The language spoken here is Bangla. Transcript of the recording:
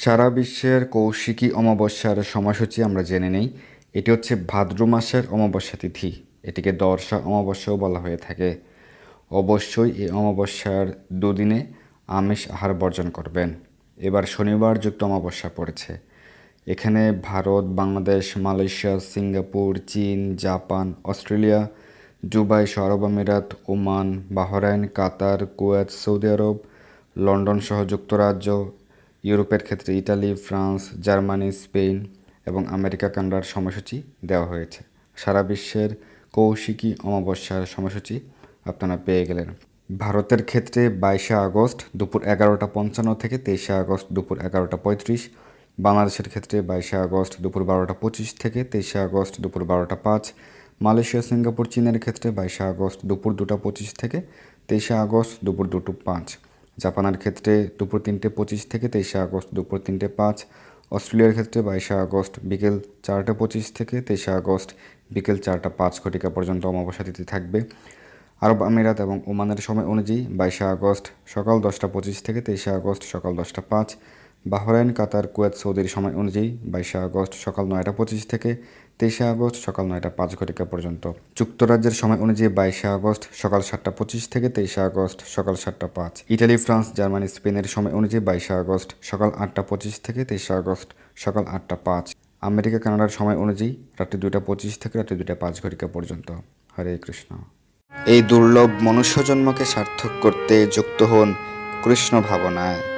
সারা বিশ্বের কৌশিকী অমাবস্যার সময়সূচি আমরা জেনে নেই। এটি হচ্ছে ভাদ্র মাসের অমাবস্যা তিথি। এটিকে দর্শা অমাবস্যাও বলা হয়ে থাকে। অবশ্যই এই অমাবস্যার দুদিনে আমিষ আহার বর্জন করবেন। এবার শনিবার যুক্ত অমাবস্যা পড়েছে। এখানে ভারত, বাংলাদেশ, মালয়েশিয়া, সিঙ্গাপুর, চীন, জাপান, অস্ট্রেলিয়া, দুবাই সহ আরব আমিরাত Oman, Bahrain, Qatar, Kuwait, Saudi আরব, লন্ডন সহ যুক্তরাজ্য ইউরোপের ক্ষেত্রে ইটালি ফ্রান্স, জার্মানি, স্পেন এবং আমেরিকা কানাডার সময়সূচি দেওয়া হয়েছে। সারা বিশ্বের কৌশিকী অমাবস্যার সময়সূচি আপনারা পেয়ে গেলেন। ভারতের ক্ষেত্রে বাইশে আগস্ট দুপুর এগারোটা পঞ্চান্ন থেকে তেইশে আগস্ট দুপুর এগারোটা পঁয়ত্রিশ। বাংলাদেশের ক্ষেত্রে বাইশে আগস্ট দুপুর বারোটা পঁচিশ থেকে তেইশে আগস্ট দুপুর বারোটা পাঁচ। মালয়েশিয়া, সিঙ্গাপুর, চীনের ক্ষেত্রে বাইশে আগস্ট দুপুর দুটা পঁচিশ থেকে তেইশে আগস্ট দুপুর দুটো পাঁচ। জাপানের ক্ষেত্রে দুপুর তিনটে পঁচিশ থেকে তেইশে আগস্ট, দুপুর তিনটে পাঁচ, অস্ট্রেলিয়ার ক্ষেত্রে বাইশে আগস্ট, বিকেল চারটে পঁচিশ থেকে তেইশে আগস্ট, বিকেল চারটা পাঁচ ঘটিকা পর্যন্ত অমাবস্যা তিথি থাকবে। আরব আমিরাত এবং ওমানের সময় অনুযায়ী বাইশে আগস্ট সকাল দশটা পঁচিশ থেকে তেইশে আগস্ট সকাল দশটা পাঁচ বাহরাইন, কাতার, কুয়েত, সৌদির সময় অনুযায়ী বাইশে আগস্ট সকাল নয়টা পঁচিশ থেকে তেইশে আগস্ট সকাল নয়টা পাঁচ ঘটিকা পর্যন্ত। যুক্তরাজ্যের সময় অনুযায়ী বাইশে আগস্ট সকাল সাতটা পঁচিশ থেকে তেইশে আগস্ট সকাল সাতটা পাঁচ। ইটালি, ফ্রান্স, জার্মানি, স্পেনের সময় অনুযায়ী বাইশে আগস্ট সকাল আটটা পঁচিশ থেকে তেইশে আগস্ট সকাল আটটা পাঁচ। আমেরিকা, কানাডার সময় অনুযায়ী রাত্রি দুইটা পঁচিশ থেকে রাত্রি দুইটা পাঁচ ঘটিকা পর্যন্ত। হরে কৃষ্ণ। এই দুর্লভ মনুষ্য জন্মকে সার্থক করতে যুক্ত হন কৃষ্ণ ভাবনায়।